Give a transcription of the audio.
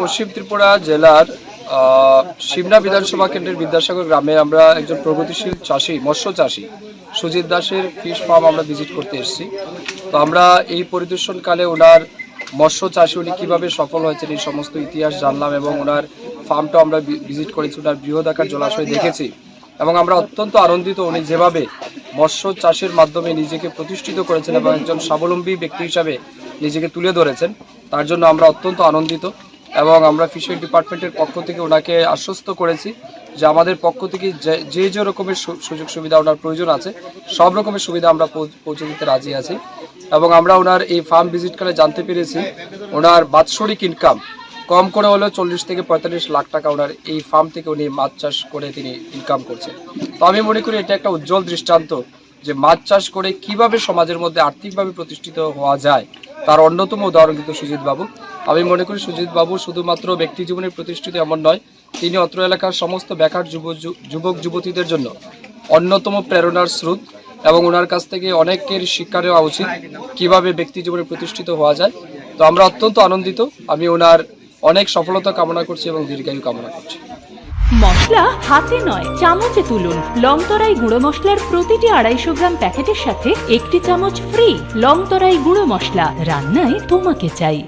পশ্চিম ত্রিপুরা জেলার সিমনা বিধানসভা কেন্দ্রের বিদ্যাসাগর গ্রামে আমরা একজন প্রগতিশীল চাষি, মৎস্য চাষি, সুজিত দাসের ফিশ ফার্ম আমরা ভিজিট করতে এসেছি। তো আমরা এই পরিদর্শনকালে ওনার মৎস্য চাষি উনি কীভাবে সফল হয়েছেন এই সমস্ত ইতিহাস জানলাম এবং ওনার ফার্মটা আমরা ভিজিট করেছি, ওনার বৃহদাকার জলাশয় দেখেছি। এবং আমরা অত্যন্ত আনন্দিত উনি যেভাবে মৎস্য চাষের মাধ্যমে নিজেকে প্রতিষ্ঠিত করেছেন এবং একজন স্বাবলম্বী ব্যক্তি হিসাবে নিজেকে তুলে ধরেছেন, তার জন্য আমরা অত্যন্ত আনন্দিত এবং আমরা ফিশারি ডিপার্টমেন্টের পক্ষ থেকে ওনাকে আশ্বস্ত করেছি যে আমাদের পক্ষ থেকে যে- যে রকমের সুযোগ সুবিধা ওনার প্রয়োজন আছে, সব রকমের সুবিধা আমরা পৌঁছে দিতে রাজি আছি এবং আমরা ওনার এই ফার্ম ভিজিট করে জানতে পেরেছি, ওনার বাৎসরিক ইনকাম কম করে হলেও চল্লিশ থেকে পঁয়তাল্লিশ লাখ টাকা ওনার এই ফার্ম থেকে উনি মাছ চাষ করে তিনি ইনকাম করছেন। তো আমি মনে করি এটা একটা উজ্জ্বল দৃষ্টান্ত যে মাছ চাষ করে কীভাবে সমাজের মধ্যে আর্থিকভাবে প্রতিষ্ঠিত হওয়া যায়, তার অন্যতম উদাহরণ কিন্তু সুজিত বাবু। আমি মনে করি সুজিত বাবু শুধুমাত্র ব্যক্তি জীবনে প্রতিষ্ঠিত এমন নয়, তিনি অত্র এলাকার সমস্ত বেকার যুব যুবক যুবতীদের জন্য অন্যতম প্রেরণার স্রোত এবং ওনার কাছ থেকে অনেকের শিক্ষা নেওয়া উচিত কীভাবে ব্যক্তি জীবনে প্রতিষ্ঠিত হওয়া যায়। তো আমরা অত্যন্ত আনন্দিত, আমি ওনার অনেক সফলতা কামনা করছি এবং দীর্ঘায়ু কামনা করছি। মশলা হাতে নয়, চামচে তুলুন। লংতরাই গুঁড়ো মশলার প্রতিটি আড়াইশো গ্রাম প্যাকেটের সাথে একটি চামচ ফ্রি লংতরাই গুঁড়ো মশলা রান্নায় তোমাকে চাই।